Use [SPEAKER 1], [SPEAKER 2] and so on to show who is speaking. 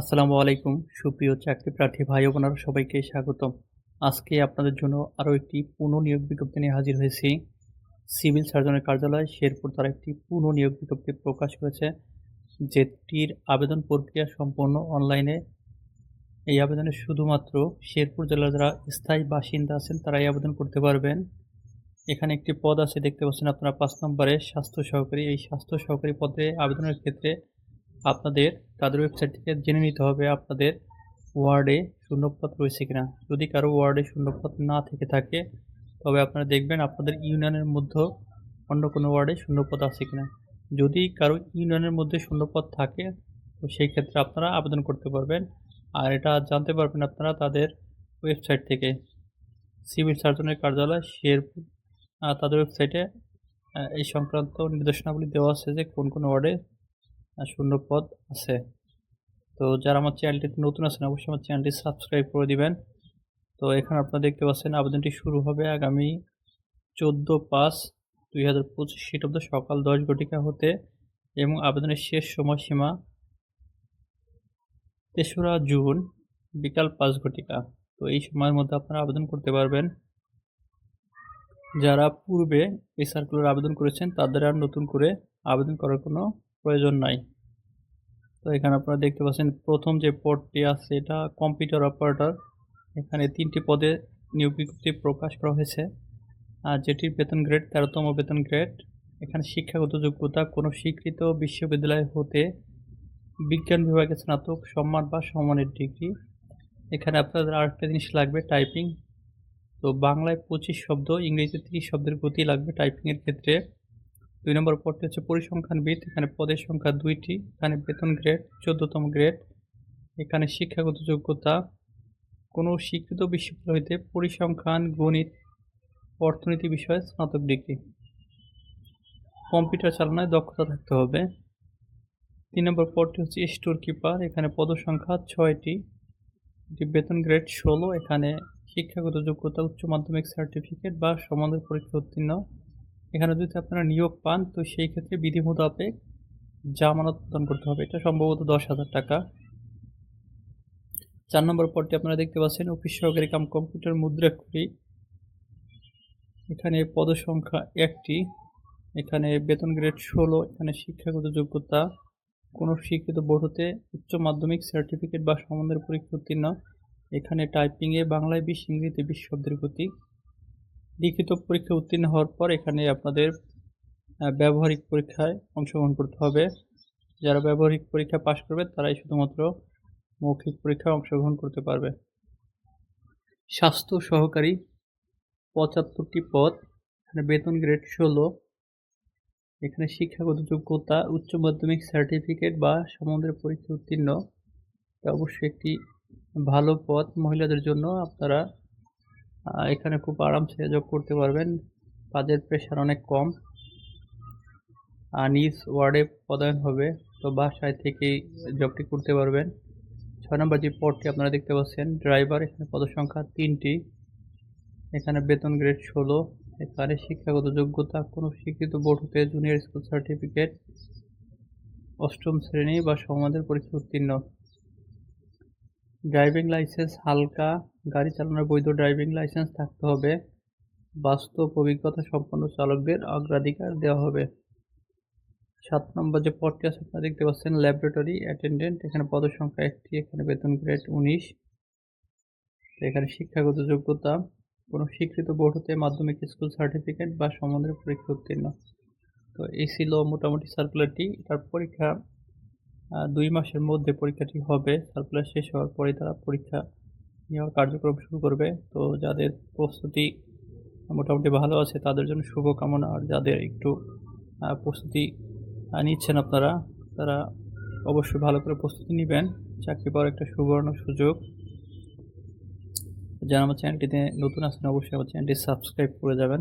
[SPEAKER 1] আসসালামু আলাইকুম, সুপ্রিয় চাকরি প্রার্থী ভাই বোনেরা, সবাইকে স্বাগতম। আজকে আপনাদের জন্য আরও একটি পুনঃ নিয়োগ বিজ্ঞপ্তি নিয়ে হাজির হয়েছি। সিভিল সার্জনের কার্যালয় শেরপুর তারা একটি পুনঃ নিয়োগ বিজ্ঞপ্তি প্রকাশ করেছে। যেটির আবেদন প্রক্রিয়া সম্পূর্ণ অনলাইনে। এই আবেদনে শুধুমাত্র শেরপুর জেলার যারা স্থায়ী বাসিন্দা আছেন, তারাই আবেদন করতে পারবেন। এখানে একটি পদ আছে, দেখতে পাচ্ছেন আপনারা, পাঁচ নম্বরে, স্বাস্থ্য সহকারী। এই স্বাস্থ্য সহকারী পদে আবেদনের ক্ষেত্রে আপনাদের তাদের ওয়েবসাইট থেকে জেনে নিতে হবে আপনাদের ওয়ার্ডে শূন্যপদ রয়েছে কিনা। যদি কারও ওয়ার্ডে শূন্যপদ না থেকে থাকে, তবে আপনারা দেখবেন আপনাদের ইউনিয়নের মধ্যে অন্য কোনো ওয়ার্ডে শূন্যপদ আছে কিনা। যদি কারও ইউনিয়নের মধ্যে শূন্যপদ থাকে, তো সেই ক্ষেত্রে আপনারা আবেদন করতে পারবেন। আর এটা জানতে পারবেন আপনারা তাদের ওয়েবসাইট থেকে। সিভিল সার্জনের কার্যালয়, শেরপুর তাদের ওয়েবসাইটে এই সংক্রান্ত নির্দেশনাবলী দেওয়া আছে যে কোন কোন ওয়ার্ডে শূন্য পদ আছে। তো যারা আমার চ্যানেলটিতে নতুন আছেন, অবশ্যই আমার চ্যানেলটি সাবস্ক্রাইব করে দিবেন। তো এখানে আপনারা দেখতে পাচ্ছেন, আবেদনটি শুরু হবে আগামী চোদ্দ পাঁচ দুই হাজার পঁচিশ খ্রিস্টাব্দ সকাল দশ ঘটিকা হতে এবং আবেদনের শেষ সময়সীমা তেসরা জুন বিকাল পাঁচ ঘটিকা। তো এই সময়ের মধ্যে আপনারা আবেদন করতে পারবেন। যারা পূর্বে এই সার্কুলার আবেদন করেছেন, তাদের আর নতুন করে আবেদন করার কোনো প্রয়োজন নাই। তো এখানে আপনারা দেখতে পাচ্ছেন, প্রথম যে পদটি আছে, এটা কম্পিউটার অপারেটর। এখানে তিনটি পদে নিয়োগ বিজ্ঞপ্তি প্রকাশ করা হয়েছে। আর যেটির বেতন গ্রেড, তেরোতম বেতন গ্রেড। এখানে শিক্ষাগত যোগ্যতা, কোনো স্বীকৃত বিশ্ববিদ্যালয় হতে বিজ্ঞান বিভাগে স্নাতক, সম্মান বা সম্মানের ডিগ্রি। এখানে আপনাদের আরেকটা জিনিস লাগবে, টাইপিং। তো বাংলায় পঁচিশ শব্দ, ইংরেজিতে তিরিশ শব্দের গতি লাগবে টাইপিংয়ের ক্ষেত্রে। দুই নম্বর পদটি হচ্ছে পরিসংখ্যানবিদ, এখানে পদের সংখ্যা দুইটি, এখানে বেতন গ্রেড, চোদ্দতম গ্রেড, এখানে শিক্ষাগত যোগ্যতা। কোনো স্বীকৃত বিশ্ববিদ্যালয় হইতে পরিসংখ্যান, গণিত, অর্থনীতি বিষয়ে স্নাতক ডিগ্রি। কম্পিউটার চালানোয় দক্ষতা থাকতে হবে। তিন নম্বর পদটি হচ্ছে স্টোর কিপার, এখানে পদসংখ্যা ছয়টি। এটি বেতন গ্রেড ষোলো, এখানে শিক্ষাগত যোগ্যতা, উচ্চ মাধ্যমিক সার্টিফিকেট বা সমানের পরীক্ষা উত্তীর্ণ। এখানে যদি আপনারা নিয়োগ পান, তো সেই ক্ষেত্রে বিধি মোতাবেক জামানত প্রদান করতে হবে। এটা সম্ভবত দশ হাজার টাকা। চার নম্বর পদটি আপনারা দেখতে পাচ্ছেন, অফিস সহকারী কাম কম্পিউটার মুদ্রাক্ষরী। এখানে পদসংখ্যা একটি। এখানে বেতন গ্রেড ষোলো, এখানে শিক্ষাগত যোগ্যতা। কোনো স্বীকৃত বোর্ড হতে উচ্চ মাধ্যমিক সার্টিফিকেট বা সমানের পরীক্ষা উত্তীর্ণ। এখানে টাইপিংয়ে বাংলায় বিশ, ইংরেজিতে বিশ শব্দের গতি। লিখিত পরীক্ষা উত্তীর্ণ হওয়ার পর এখানে আপনাদের ব্যবহারিক পরীক্ষায় অংশগ্রহণ করতে হবে। যারা ব্যবহারিক পরীক্ষা পাশ করবে, তারাই শুধুমাত্র মৌখিক পরীক্ষায় অংশগ্রহণ করতে পারবে। স্বাস্থ্য সহকারী পঁচাত্তরটি পদ, এখানে বেতন গ্রেড ষোলো। এখানে শিক্ষাগত যোগ্যতা, উচ্চ মাধ্যমিক সার্টিফিকেট বা সমুদ্রের পরীক্ষা উত্তীর্ণ। অবশ্যই একটি ভালো পদ মহিলাদের জন্য। আপনারা এখানে খুব আরামসে যোগ করতে পারবেন। কাজের প্রেশার অনেক কম। আর নিজ ওয়ার্ডে পদায়ন হবে, তো বাসায় থেকেই জবটি করতে পারবেন। ছয় নম্বর যে পদটি আপনারা দেখতে পাচ্ছেন ড্রাইভার এখানে পদসংখ্যা তিনটি। এখানে বেতন গ্রেড ষোলো। এখানে শিক্ষাগত যোগ্যতা, কোনো স্বীকৃত বোর্ড হতে জুনিয়র স্কুল সার্টিফিকেট অষ্টম শ্রেণি বা সমাজের পরীক্ষা উত্তীর্ণ। ড্রাইভিং লাইসেন্স, হালকা গাড়ি চালানোর বৈধ ড্রাইভিং লাইসেন্স থাকতে হবে। বাস্তব অভিজ্ঞতা সম্পন্ন চালকদের অগ্রাধিকার দেওয়া হবে। সাত নম্বর যে পদটি আছে, আপনারা দেখতে পাচ্ছেন, ল্যাবরেটরি অ্যাটেন্ডেন্ট। এখানে পদসংখ্যা একটি, এখানে বেতন গ্রেড উনিশ। এখানে শিক্ষাগত যোগ্যতা, কোনো স্বীকৃত বোর্ড হতে মাধ্যমিক স্কুল সার্টিফিকেট বা সমানের পরীক্ষা উত্তীর্ণ। তো এই ছিল মোটামুটি সার্কুলারটি এটার পরীক্ষা দুই মাসের মধ্যে পরীক্ষাটি হবে। সার্কুলার শেষ হওয়ার পরে তারা পরীক্ষা নেওয়ার কার্যক্রম শুরু করবে। তো যাদের প্রস্তুতি মোটামুটি ভালো আছে, তাদের জন্য শুভকামনা। আর যাদের একটু প্রস্তুতি নিচ্ছেন আপনারা, তারা অবশ্যই ভালো করে প্রস্তুতি নেবেন। চাকরি পাওয়ার একটা সুবর্ণ সুযোগ। যারা আমার চ্যানেলটিতে নতুন আছেন, অবশ্যই আমার চ্যানেলটি সাবস্ক্রাইব করে যাবেন।